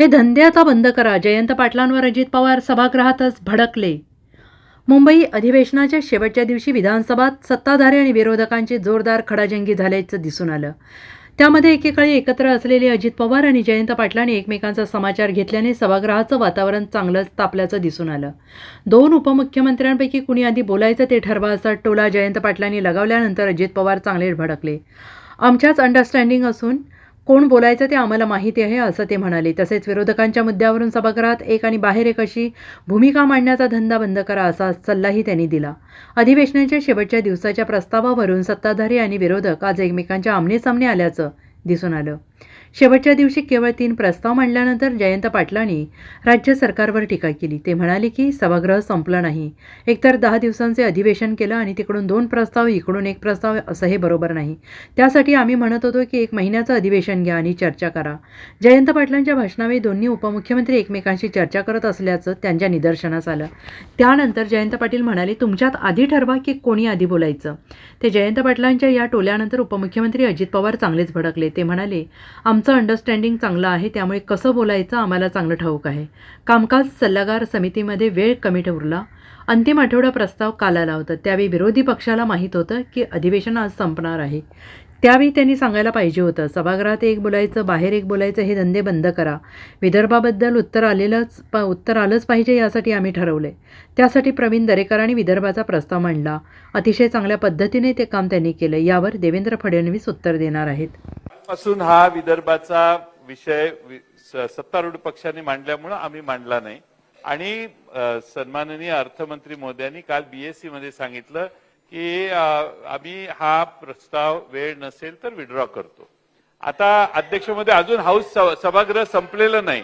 हे धंदे आता बंद करा. जयंत पाटलांवर अजित पवार सभागृहातच भडकले. मुंबई अधिवेशनाच्या शेवटच्या दिवशी विधानसभात सत्ताधारी आणि विरोधकांची जोरदार खडाजंगी झाल्याचं दिसून आलं. त्यामध्ये एकेकाळी एकत्र असलेले अजित पवार आणि जयंत पाटलांनी एकमेकांचा समाचार घेतल्याने सभागृहाचं वातावरण चांगलंच तापल्याचं दिसून आलं. दोन उपमुख्यमंत्र्यांपैकी कुणी आधी बोलायचं ते ठरवा असा टोला जयंत पाटलांनी लगावल्यानंतर अजित पवार चांगले भडकले. आमच्याच अंडरस्टँडिंग असून कोण बोलायचं ते आम्हाला माहिती आहे असं ते म्हणाले. तसेच विरोधकांच्या मुद्द्यावरून सभागृहात एक आणि बाहेर एक अशी भूमिका मांडण्याचा धंदा बंद करा असा सल्लाही त्यांनी दिला. अधिवेशनाच्या शेवटच्या दिवसाच्या प्रस्तावावरून सत्ताधारी आणि विरोधक आज एकमेकांच्या आमनेसामने आल्याचं दिसून आलं. शेवटच्या दिवशी केवळ तीन प्रस्ताव मांडल्यानंतर जयंत पाटलांनी राज्य सरकारवर टीका केली. ते म्हणाले की सभागृह संपलं नाही. एकतर दहा दिवसांचे अधिवेशन केलं आणि तिकडून दोन प्रस्ताव इकडून एक प्रस्ताव असं हे बरोबर नाही. त्यासाठी आम्ही म्हणत होतो की एक महिन्याचं अधिवेशन घ्या आणि चर्चा करा. जयंत पाटलांच्या भाषणावेळी दोन्ही उपमुख्यमंत्री एकमेकांशी चर्चा करत असल्याचं त्यांच्या निदर्शनास आलं. त्यानंतर जयंत पाटील म्हणाले तुमच्यात आधी ठरवा की कोणी आधी बोलायचं. ते जयंत पाटलांच्या या टोल्यानंतर उपमुख्यमंत्री अजित पवार चांगलेच भडकले. ते म्हणाले आमचं अंडरस्टँडिंग चांगलं आहे त्यामुळे कसं बोलायचं आम्हाला चांगलं ठाऊक आहे. कामकाज सल्लागार समितीमध्ये वेळ कमी ठेवला अंतिम आठवडा प्रस्ताव काल आला होता. त्यावेळी विरोधी पक्षाला माहीत होतं की अधिवेशन आज संपणार आहे. त्यावेळी त्यांनी सांगायला पाहिजे होतं सभागृहात एक बोलायचं बाहेर एक बोलायचं हे धंदे बंद करा. विदर्भाबद्दल उत्तर आलेलंच प उत्तर आलंच पाहिजे यासाठी आम्ही ठरवले त्यासाठी प्रवीण दरेकरांनी विदर्भाचा प्रस्ताव मांडला. अतिशय चांगल्या पद्धतीने ते काम त्यांनी केलं यावर देवेंद्र फडणवीस उत्तर देणार आहेत. पासून हा विदर्भाचा विषय सत्तारूढ पक्षाने मांडल्यामुळं आम्ही मांडला नाही. आणि सन्माननीय अर्थमंत्री मोदयांनी काल बीएससी मध्ये सांगितलं की आम्ही हा प्रस्ताव वेळ नसेल तर विड्रॉ करतो. आता अध्यक्षमध्ये अजून हाऊस सभागृह संपलेलं नाही.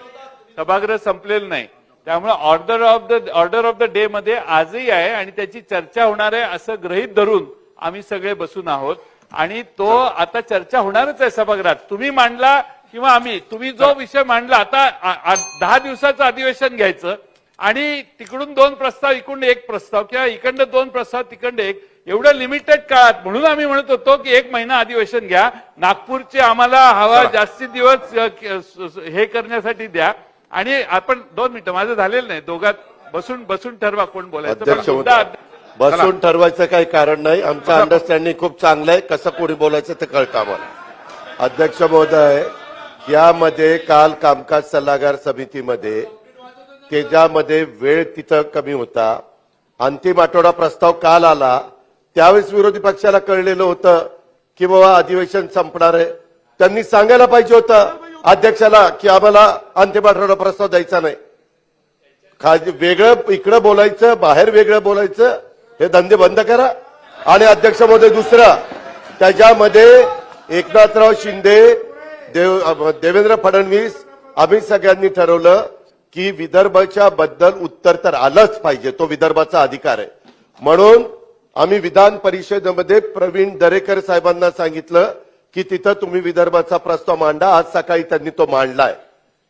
सभागृह संपलेलं नाही. त्यामुळे order of the order of the day मध्ये आजही आहे आणि त्याची चर्चा होणार आहे असं गृहीत धरून आम्ही सगळे बसून आहोत. आणि तो आता चर्चा होणारच आहे सभागृहात. तुम्ही मांडला किंवा आम्ही. तुम्ही जो विषय मांडला आता दहा दिवसाचं अधिवेशन घ्यायचं आणि तिकडून दोन प्रस्ताव इकडून एक प्रस्ताव किंवा इकडनं दोन प्रस्ताव तिकडनं एक. एवढं लिमिटेड काळात म्हणून आम्ही म्हणत होतो की एक महिना अधिवेशन घ्या. नागपूरचे आम्हाला हवा जास्ती दिवस हे करण्यासाठी द्या. आणि आपण दोन मिनिटं माझं झालेलं नाही. दोघात बसून बसून ठरवा कोण बोलायचं. बसून ठरवायचं काही कारण नाही. आमचं अंडरस्टँडिंग खूप चांगलं आहे. कसं कोणी बोलायचं ते कळतं आम्हाला. अध्यक्ष महोदय यामध्ये काल कामकाज सल्लागार समितीमध्ये त्याच्यामध्ये वेळ तिथं कमी होता. अंतिम आठवडा प्रस्ताव काल आला. त्यावेळेस विरोधी पक्षाला कळलेलं होतं की बाबा अधिवेशन संपणार आहे. त्यांनी सांगायला पाहिजे होतं अध्यक्षाला की आम्हाला अंतिम आठवडा प्रस्ताव द्यायचा नाही. वेगळं इकडं बोलायचं बाहेर वेगळं बोलायचं. हे धंदे बंद करा आणि अध्यक्ष महोदय दुसरा. त्याच्यामध्ये एकनाथराव शिंदे देव देवेंद्र फडणवीस आम्ही सगळ्यांनी ठरवलं की विदर्भाच्या बद्दल उत्तर तर आलंच पाहिजे तो विदर्भाचा अधिकार आहे. म्हणून आम्ही विधान परिषदेमध्ये प्रवीण दरेकर साहेबांना सांगितलं की तिथं तुम्ही विदर्भाचा प्रस्ताव मांडा आज सकाळी त्यांनी तो मांडलाय.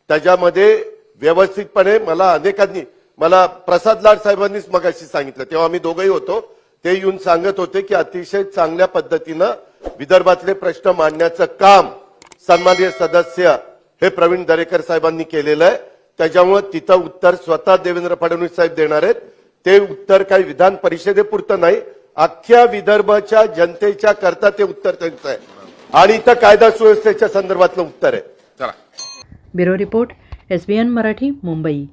त्याच्यामध्ये व्यवस्थितपणे मला अनेकांनी मला प्रसाद लाड साहेबांनीच मगाशी सांगितलं. तेव्हा आम्ही दोघंही होतो. ते येऊन सांगत होते की अतिशय चांगल्या पद्धतीनं विदर्भातले प्रश्न मांडण्याचं काम सन्माननीय सदस्य हे प्रवीण दरेकर साहेबांनी केलेलं आहे. त्याच्यामुळे तिथं उत्तर स्वतः देवेंद्र फडणवीस साहेब देणार आहेत. ते उत्तर काही विधान परिषदेपुरतं नाही. अख्ख्या विदर्भाच्या जनतेच्या करता ते उत्तर त्यांचं आहे. आणि इथं कायदा सुव्यवस्थेच्या संदर्भातलं उत्तर आहे. Bureau report S B N Marathi Mumbai.